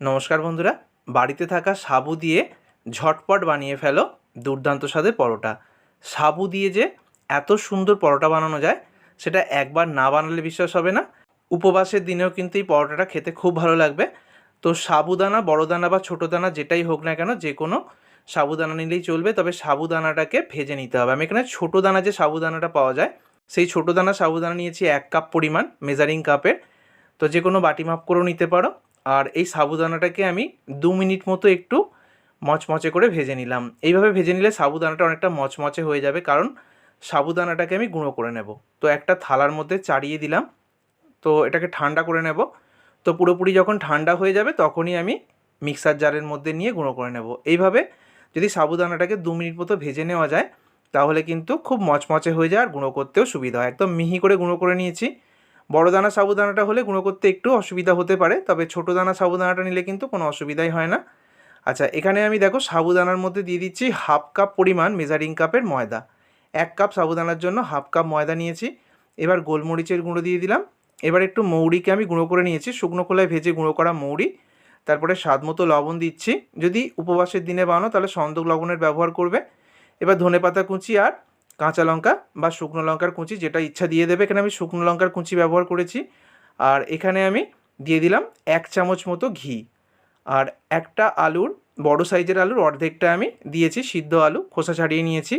নমস্কার বন্ধুরা, বাড়িতে থাকা সাবু দিয়ে ঝটপট বানিয়ে ফেলো দুর্দান্ত স্বাদের পরোটা। সাবু দিয়ে যে এত সুন্দর পরোটা বানানো যায়, সেটা একবার না বানালে বিশ্বাস হবে না। উপবাসের দিনেও কিন্তু এই পরোটাটা খেতে খুব ভালো লাগবে। তো সাবুদানা বড় দানা বা ছোটো দানা যেটাই হোক না কেন, যে কোনো সাবুদানা নিলেই চলবে, তবে সাবুদানাটাকে ভেজে নিতে হবে। আমি এখানে ছোটো দানা যে সাবুদানাটা পাওয়া যায়, সেই ছোটো দানা সাবুদানা নিয়েছি এক কাপ পরিমাণ মেজারিং কাপের তো যে কোনো বাটি মাপ করেও নিতে পারো। আর এই সাবুদানাটাকে আমি দু মিনিট মতো একটু মচমচে করে ভেজে নিলাম। এইভাবে ভেজে নিলে সাবুদানাটা অনেকটা মচমচে হয়ে যাবে, কারণ সাবুদানাটাকে আমি গুঁড়ো করে নেব। তো একটা থালার মধ্যে চাড়িয়ে দিলাম, তো এটাকে ঠান্ডা করে নেব। তো পুরোপুরি যখন ঠান্ডা হয়ে যাবে, তখনই আমি মিক্সার জারের মধ্যে নিয়ে গুঁড়ো করে নেব। এইভাবে যদি সাবুদানাটাকে দু মিনিট মতো ভেজে নেওয়া যায়, তাহলে কিন্তু খুব মচমচে হয়ে যায় আর গুঁড়ো করতেও সুবিধা হয়। একদম মিহি করে গুঁড়ো করে নিয়েছি। বড় দানা সাবুদানাটা হলে গুঁড়ো করতে একটু অসুবিধা হতে পারে, তবে ছোটো দানা সাবুদানাটা নিলে কিন্তু কোনো অসুবিধাই হয় না। আচ্ছা এখানে আমি দেখো সাবুদানার মধ্যে দিয়ে দিচ্ছি হাফ কাপ পরিমাণ মেজারিং কাপের ময়দা। এক কাপ সাবুদানার জন্য হাফ কাপ ময়দা নিয়েছি। এবার গোলমরিচের গুঁড়ো দিয়ে দিলাম। এবার একটু মৌরিকে আমি গুঁড়ো করে নিয়েছি, শুকনো খোলায় ভেজে গুঁড়ো করা মৌরি। তারপরে স্বাদ মতো লবণ দিচ্ছি। যদি উপবাসের দিনে বানানো তাহলে সন্দক লবণের ব্যবহার করবে। এবার ধনে পাতা কুচি আর কাঁচা লঙ্কা বা শুকনো লঙ্কার কুচি যেটা ইচ্ছা দিয়ে দেবে। এখানে আমি শুকনো লঙ্কার কুচি ব্যবহার করেছি। আর এখানে আমি দিয়ে দিলাম এক চামচ মতো ঘি। আর একটা আলুর, বড় সাইজের আলুর অর্ধেকটা আমি দিয়েছি, সিদ্ধ আলু, খোসা ছাড়িয়ে নিয়েছি।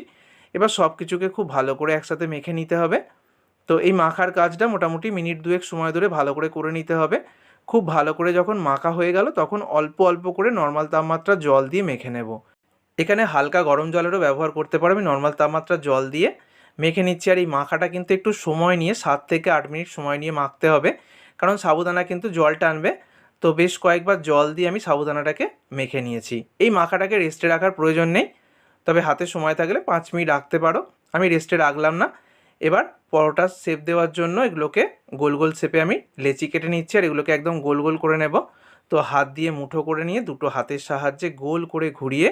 এবার সব কিছুকে খুব ভালো করে একসাথে মেখে নিতে হবে। তো এই মাখার কাজটা মোটামুটি মিনিট দুয়েক সময় ধরে ভালো করে করে নিতে হবে। খুব ভালো করে যখন মাখা হয়ে গেল, তখন অল্প অল্প করে নর্মাল তাপমাত্রা জল দিয়ে মেখে নেব। এখানে হালকা গরম জলেরও ব্যবহার করতে পারো। আমি নর্মাল তাপমাত্রা জল দিয়ে মেখে নিচ্ছি আর এই মাখাটা কিন্তু একটু সময় নিয়ে সাত থেকে আট মিনিট সময় নিয়ে মাখতে হবে। কারণ সাবুদানা কিন্তু জল টানবে। তো বেশ কয়েকবার জল দিয়ে আমি সাবুদানাটাকে মেখে নিয়েছি। এই মাখাটাকে রেস্টে রাখার প্রয়োজন নেই। তবে হাতে সময় থাকলে পাঁচ মিনিট রাখতে পারো। আমি রেস্টে রাখলাম না। এবার পরোটার শেপ দেওয়ার জন্য এগুলোকে গোল গোল শেপে আমি লেচি কেটে নিচ্ছি আর এগুলোকে একদম গোল গোল করে নেব। তো হাত দিয়ে মুঠো করে নিয়ে দুটো হাতের সাহায্যে গোল করে ঘুরিয়ে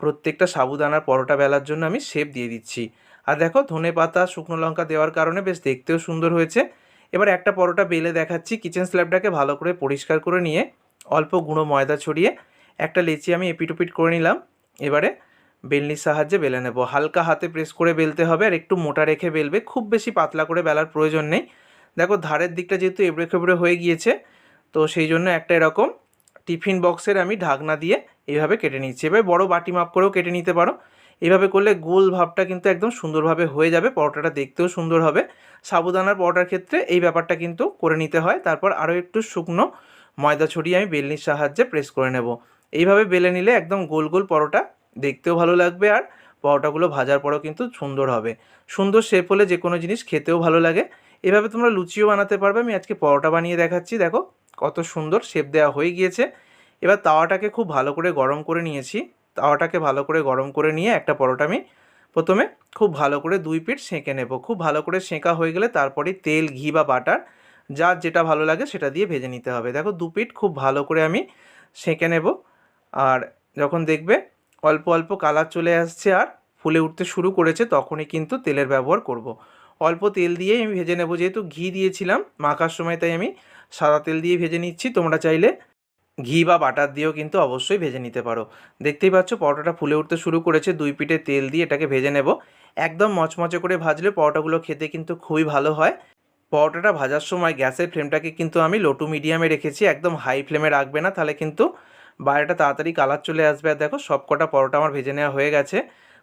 প্রত্যেকটা সাবুদানার পরোটা বেলার জন্য আমি শেপ দিয়ে দিচ্ছি। আর দেখো, ধনে পাতা, শুকনো লঙ্কা দেওয়ার কারণে বেশ দেখতেও সুন্দর হয়েছে। এবার একটা পরোটা বেলে দেখাচ্ছি কিচেন স্ল্যাবটাকে ভালো করে পরিষ্কার করে নিয়ে অল্প গুঁড়ো ময়দা ছড়িয়ে একটা লেচি আমি এপিটোপিট করে নিলাম। এবারে বেলনির সাহায্যে বেলে নেব। হালকা হাতে প্রেস করে বেলতে হবে আর একটু মোটা রেখে বেলবে। খুব বেশি পাতলা করে বেলার প্রয়োজন নেই। দেখো, ধারের দিকটা যেহেতু এবড়ে খেবড়ে হয়ে গিয়েছে, তো সেই জন্য একটা এরকম টিফিন বক্সের আমি ঢাকনা দিয়ে এইভাবে কেটে নিচ্ছি। এবার বড় বাটি মাপ করেও কেটে নিতে পারো। এইভাবে করলে গোল ভাবটা কিন্তু একদম সুন্দরভাবে হয়ে যাবে, পরোটাটা দেখতেও সুন্দর হবে। সাবুদানার পরোটার ক্ষেত্রে এই ব্যাপারটা কিন্তু করে নিতে হয়। তারপর আরও একটু শুকনো ময়দা ছড়িয়ে আমি বেলনির সাহায্যে প্রেস করে নেব। এইভাবে বেলে নিলে একদম গোল গোল পরোটা দেখতেও ভালো লাগবে আর পরোটাগুলো ভাজার পরেও কিন্তু সুন্দর হবে। সুন্দর শেপ হলে যে কোনো জিনিস খেতেও ভালো লাগে। এভাবে তোমরা লুচিও বানাতে পারবে। আমি আজকে পরোটা বানিয়ে দেখাচ্ছি। দেখো কত সুন্দর শেপ দেওয়া হয়ে গিয়েছে। এবার তাওয়াটাকে খুব ভালো করে গরম করে নিয়েছি। তাওয়াটাকে ভালো করে গরম করে নিয়ে একটা পরোটা আমি প্রথমে খুব ভালো করে দুই পিঠ সেঁকে নেব। খুব ভালো করে সেঁকা হয়ে গেলে তারপরে তেল, ঘি বা বাটার যার যেটা ভালো লাগে সেটা দিয়ে ভেজে নিতে হবে। দেখো দু পিঠ খুব ভালো করে আমি সেঁকে নেব। আর যখন দেখবে অল্প অল্প কালার চলে আসছে আর ফুলে উঠতে শুরু করেছে তখনই কিন্তু তেলের ব্যবহার করব। অল্প তেল দিয়ে আমি ভেজে নেব। যেহেতু ঘি দিয়েছিলাম, মাখার সময় তাই আমি সাদা তেল দিয়ে ভেজে নিচ্ছি। তোমরা চাইলে ঘি বা বাটার দিয়েও কিন্তু অবশ্যই ভেজে নিতে পারো। দেখতেই পাচ্ছ পরোটাটা ফুলে উঠতে শুরু করেছে, দুই পিঠে তেল দিয়ে এটাকে ভেজে নেব। একদম মচমচে করে ভাজলে পরোটাগুলো খেতে কিন্তু খুবই ভালো হয়। পরোটাটা ভাজার সময় গ্যাসের ফ্লেমটাকে কিন্তু আমি লো টু মিডিয়ামে রেখেছি, একদম হাই ফ্লেমে রাখবে না, তাহলে কিন্তু বাইরেটা তাড়াতাড়ি কালার চলে আসবে। আর দেখো সব কটা পরোটা আমার ভেজে নেওয়া হয়ে গেছে।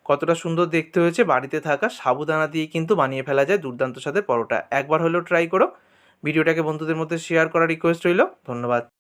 কতটা সুন্দর দেখতে হয়েছে, বাড়িতে থাকা সাবুদানা দিয়ে কিন্তু বানিয়ে ফেলা যায় দুর্দান্ত সাথে পরোটা। একবার হলেও ট্রাই করো। ভিডিওটাকে বন্ধুদের মধ্যে শেয়ার করার রিকোয়েস্ট রইল। ধন্যবাদ।